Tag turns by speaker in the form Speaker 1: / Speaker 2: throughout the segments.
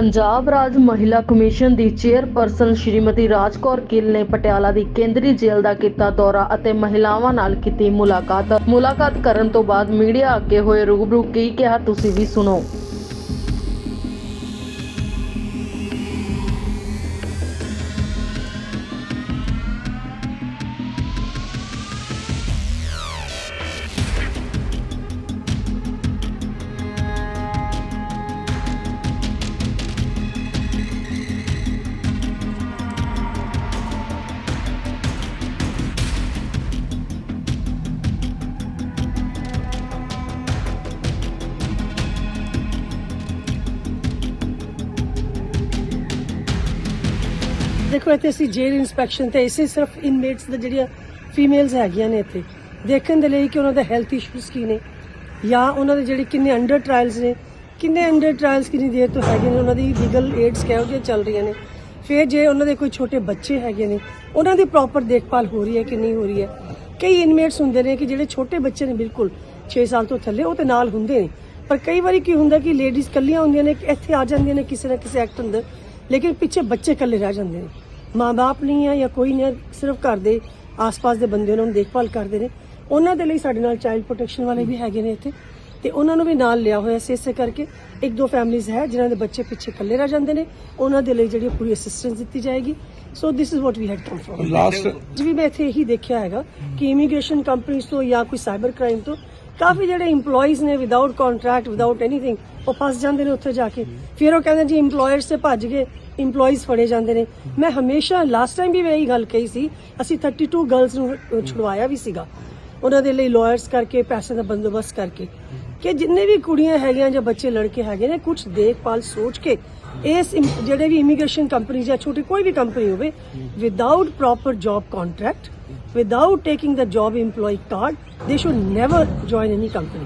Speaker 1: ਪੰਜਾਬ ਰਾਜ ਮਹਿਲਾ ਕਮਿਸ਼ਨ ਦੀ ਚੇਅਰਪਰਸਨ ਸ਼੍ਰੀਮਤੀ ਰਾਜਕੌਰ ਗਿੱਲ ਨੇ ਪਟਿਆਲਾ ਦੀ ਕੇਂਦਰੀ ਜੇਲ੍ਹ ਦਾ ਕੀਤਾ ਦੌਰਾ ਅਤੇ ਮਹਿਲਾਵਾਂ ਨਾਲ ਕੀਤੀ ਮੁਲਾਕਾਤ। ਮੁਲਾਕਾਤ ਕਰਨ ਤੋਂ ਬਾਅਦ ਮੀਡੀਆ ਅੱਗੇ ਹੋਏ ਰੂਬਰੂ ਕੀ ਕਿਹਾ, ਤੁਸੀਂ ਵੀ ਸੁਣੋ।
Speaker 2: ਦੇਖੋ, ਇੱਥੇ ਅਸੀਂ ਜੇਲ੍ਹ ਇਨਸਪੈਕਸ਼ਨ ਤੇ ਇਸੇ ਸਿਰਫ ਇਨਮੇਟਸ ਦੇ ਜਿਹੜੀਆਂ ਫੀਮੇਲਸ ਹੈਗੀਆਂ ਨੇ ਇੱਥੇ, ਦੇਖਣ ਦੇ ਲਈ ਕਿ ਉਹਨਾਂ ਦੇ ਹੈਲਥ ਇਸ਼ੂਸ ਕੀ ਨੇ, ਜਾਂ ਉਹਨਾਂ ਦੇ ਜਿਹੜੇ ਕਿੰਨੇ ਅੰਡਰ ਟ੍ਰਾਇਲਸ ਨੇ, ਕਿੰਨੇ ਅੰਡਰ ਟ੍ਰਾਇਲਸ ਕਿੰਨੀ ਦੇਰ ਤੋਂ ਹੈਗੇ ਨੇ, ਉਹਨਾਂ ਦੀ ਲੀਗਲ ਏਡਸ ਕਿਹੋ ਜਿਹੀਆਂ ਚੱਲ ਰਹੀਆਂ ਨੇ, ਫਿਰ ਜੇ ਉਹਨਾਂ ਦੇ ਕੋਈ ਛੋਟੇ ਬੱਚੇ ਹੈਗੇ ਨੇ, ਉਹਨਾਂ ਦੀ ਪ੍ਰੋਪਰ ਦੇਖਭਾਲ ਹੋ ਰਹੀ ਹੈ ਕਿ ਨਹੀਂ ਹੋ ਰਹੀ ਹੈ? ਕਈ ਇਨਮੇਟਸ ਹੁੰਦੇ ਨੇ ਕਿ ਜਿਹੜੇ ਛੋਟੇ ਬੱਚੇ ਨੇ, ਬਿਲਕੁਲ 6 ਸਾਲ ਤੋਂ ਥੱਲੇ, ਉਹ ਤੇ ਨਾਲ ਹੁੰਦੇ ਨੇ, ਪਰ ਕਈ ਵਾਰੀ ਕੀ ਹੁੰਦਾ ਕਿ ਲੇਡੀਜ਼ ਕੱਲੀਆਂ ਹੁੰਦੀਆਂ ਨੇ, ਇੱਥੇ ਆ ਜਾਂਦੀਆਂ ਨੇ ਕਿਸੇ ਨਾ ਕਿਸੇ ਐਕਟ ਅੰਦਰ, ਲੇਕਿਨ ਪਿੱਛੇ ਬੱਚੇ ਇਕੱਲੇ ਰਹਿ ਜਾਂਦੇ ਨੇ। ਮਾਂ-ਬਾਪ ਨਹੀਂ ਆ ਜਾਂ ਕੋਈ ਨਹੀਂ ਆ, ਸਿਰਫ ਘਰ ਦੇ ਆਸ-ਪਾਸ ਦੇ ਬੰਦੇ ਉਹਨਾਂ ਨੂੰ ਦੇਖਭਾਲ ਕਰਦੇ ਨੇ। ਉਹਨਾਂ ਦੇ ਲਈ ਸਾਡੇ ਨਾਲ ਚਾਈਲਡ ਪ੍ਰੋਟੈਕਸ਼ਨ ਵਾਲੇ ਵੀ ਹੈਗੇ ਨੇ ਇੱਥੇ। ਤੇ ਉਹਨਾਂ ਨੂੰ ਵੀ ਨਾਲ ਲਿਆ ਹੋਇਆ ਸੀ ਇਸੇ ਕਰਕੇ ਇੱਕ ਦੋ ਫੈਮਿਲੀਜ਼ ਹੈ ਜਿਨ੍ਹਾਂ ਦੇ ਬੱਚੇ ਪਿੱਛੇ ਇਕੱਲੇ ਰਹਿ ਜਾਂਦੇ ਨੇ। ਉਹਨਾਂ ਦੇ ਲਈ ਜਿਹੜੀ ਪੂਰੀ ਅਸਿਸਟੈਂਸ ਦਿੱਤੀ ਜਾਏਗੀ। So this is what we had come from
Speaker 3: last
Speaker 2: ਜਿਵੇਂ ਮੈਂ ਇੱਥੇ ਇਹੀ ਦੇਖਿਆ ਹੈਗਾ ਕਿ ਇਮੀਗ੍ਰੇਸ਼ਨ ਕੰਪਨੀਆਂ ਤੋਂ ਜਾਂ ਕੋਈ ਸਾਈਬਰ ਕ੍ਰਾਈਮ ਤੋਂ ਕਾਫੀ ਜਿਹੜੇ EMPLOYEES ਨੇ ਵਿਦਆਊਟ ਕੰਟਰੈਕਟ ਵਿਦਆਊਟ ਐਨੀਥਿੰਗ ਉਹ ਫਸ ਜਾਂਦੇ ਨੇ ਉੱਥੇ ਜਾ ਕੇ। ਫਿਰ ਉਹ ਕਹਿੰਦੇ ਜੀ EMPLOYERS ਤੇ ਭੱਜ ਗਏ EMPLOYEES ਫੜੇ ਜਾਂਦੇ ਨੇ। ਮੈਂ ਹਮੇਸ਼ਾ ਲਾਸਟ ਟਾਈਮ ਵੀ ਮੈਂ ਇਹੀ ਗੱਲ ਕਹੀ ਸੀ ਅਸੀਂ 32 ਗਰਲਸ ਨੂੰ ਛੁਡਵਾਇਆ ਵੀ ਸੀਗਾ। ਉਹਨਾਂ ਦੇ ਲਈ ਲਾਇਰਸ ਕਰਕੇ ਪੈਸੇ ਦਾ ਬੰਦੋਬਸਤ ਕਰਕੇ। ਕਿ ਜਿੰਨੇ ਵੀ ਕੁੜੀਆਂ ਹੈਗੀਆਂ ਜਾਂ ਬੱਚੇ, ਲੜਕੇ ਹੈਗੇ ਨੇ ਕੁਝ ਦੇਖਭਾਲ ਸੋਚ ਕੇ ਇਸ ਜਿਹੜੇ ਵੀ ਇਮੀਗ੍ਰੇਸ਼ਨ ਕੰਪਨੀ ਜਾਂ ਛੋਟੀ ਕੋਈ ਵੀ ਕੰਪਨੀ ਹੋਵੇ without proper job contract without taking the job EMPLOYE card they should never join any company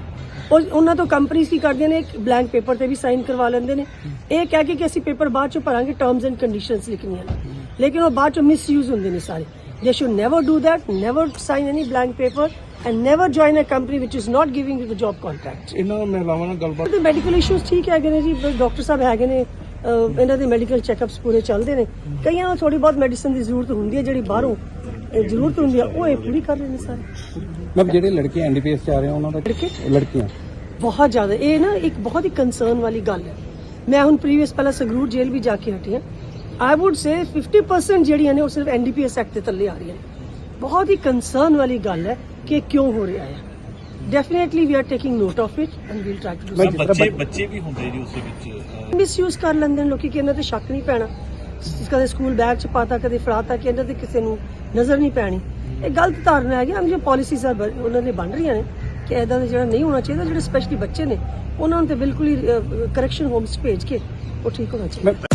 Speaker 2: ਉਹ ਉਹਨਾਂ ਤੋਂ ਕੰਪਨੀਆਂ ਕੀ ਕਰਦੇ ਨੇ? ਇੱਕ ਬਲੈਂਕ ਪੇਪਰ ਤੇ ਵੀ ਸਾਈਨ ਕਰਵਾ ਲੈਂਦੇ ਨੇ। ਇਹ ਕਹਿ ਕੇ ਕਿ ਅਸੀਂ ਪੇਪਰ ਬਾਅਦ ਚ ਭਰਾਂਗੇ ਟਰਮਸ ਐਂਡ ਕੰਡੀਸ਼ਨਸ ਲਿਖਣੀਆਂ ਨੇ। ਲੇਕਿਨ ਉਹ ਬਾਅਦ ਚ ਮਿਸਯੂਜ਼ ਹੁੰਦੇ ਨੇ ਸਾਰੇ। They should never do that never sign any blank paper and never join a company which is not giving you the job contract.
Speaker 3: ਇਹਨਾਂ ਮਹਿਲਾਵਾਂ ਨਾਲ ਗੱਲਬਾਤ
Speaker 2: ਤੇ ਮੈਡੀਕਲ ਇਸ਼ੂਸ ਠੀਕ ਹੈਗੇ ਨੇ ਜੀ ਡਾਕਟਰ ਸਾਹਿਬ ਹੈਗੇ ਨੇ ਇਹਨਾਂ ਦੇ ਮੈਡੀਕਲ ਚੈੱਕਅਪਸ ਪੂਰੇ ਚੱਲਦੇ ਨੇ। ਕਈਆਂ ਨੂੰ ਥੋੜੀ ਬਹੁਤ ਮੈਡੀਸਨ ਦੀ ਜ਼ਰੂਰਤ ਹੁੰਦੀ ਹੈ ਜਿਹੜੀ ਬਾਹਰੋਂ ਜ਼ਰੂਰਤ ਹੁੰਦੀ ਆ ਉਹ ਇਹ ਪੂਰੀ ਕਰ ਰਹੇ ਨੇ ਸਾਰੇ।
Speaker 3: ਮੈਂ ਜਿਹੜੇ ਲੜਕੇ ਐਨਡੀਪੀਐਸ ਚ ਆ ਰਹੇ ਉਹਨਾਂ ਦਾ
Speaker 2: ਲੜਕੇ?
Speaker 3: ਲੜਕੀਆਂ।
Speaker 2: ਬਹੁਤ ਜ਼ਿਆਦਾ। ਇਹ ਨਾ ਇੱਕ ਬਹੁਤ ਹੀ ਕੰਸਰਨ ਵਾਲੀ ਗੱਲ ਹੈ। ਮੈਂ ਹੁਣ ਪ੍ਰੀਵੀਅਸ ਪਹਿਲਾਂ ਸੰਗਰੂਰ ਜੇਲ੍ਹ ਵੀ ਜਾ ਕੇ ਹਟੀ ਹਾਂ। ਆਈ ਊਡ ਸੇ 50% ਜਿਹੜੀਆਂ ਨੇ ਉਹ ਸਿਰਫ ਐਨਡੀਪੀਐਸ ਐਕਟ ਦੇ ਥੱਲੇ ਆ ਰਹੀਆਂ ਨੇ। ਬਹੁਤ ਹੀ ਕੰਸਰਨ ਵਾਲੀ ਗੱਲ ਹੈ ਕਿ ਇਹ ਕਿਉਂ ਹੋ ਰਿਹਾ ਹੈ। Definitely we are taking note of it and
Speaker 3: we'll
Speaker 2: try
Speaker 3: to do
Speaker 4: ਬੱਚੇ
Speaker 3: ਬੱਚ-
Speaker 4: ਵੀ ਹੁੰਦੇ ਜੀ ਉਸੇ ਵਿੱਚ ਅਹ,
Speaker 2: ਮਿਸਯੂਜ਼ ਕਰ ਲੈਂਦੇ ਨੇ ਲੋਕੀ ਕਿ ਇਹਨਾਂ ਤੇ ਸ਼ੱਕ ਨਹੀਂ ਪੈਣਾ। ਸ- ਕਦੇ ਸਕੂਲ ਬੈਗ ਚ ਪਾਤਾ ਕਦੇ ਫੜਾਤਾ ਕਿ ਇਹਨਾਂ ਤੇ ਕਿਸੇ ਨੂੰ ਨਜ਼ਰ ਨਹੀਂ ਪੈਣੀ। ਇਹ ਗਲਤ ਧਾਰਨਾ ਹੈਗੀ ਜੋ ਪਾਲਿਸੀਜ਼ ਆ ਬ- ਉਹਨਾਂ ਨੇ ਬਣ ਰਹੀਆਂ ਨੇ ਕਿ ਇਦਾਂ ਦਾ ਜਿਹੜਾ ਨਹੀਂ ਹੋਣਾ ਚਾਹੀਦਾ ਜਿਹੜੇ ਸਪੈਸ਼ਲੀ ਬੱਚੇ ਨੇ ਉਹਨਾਂ ਨੂੰ ਤੇ ਬਿਲਕੁਲ ਹੀ ਕਰੈਕਸ਼ਨ ਹੋਮਸ ਭੇਜ ਕੇ ਉਹ ਠੀਕ ਹੋਣਾ ਚਾਹੀਦਾ।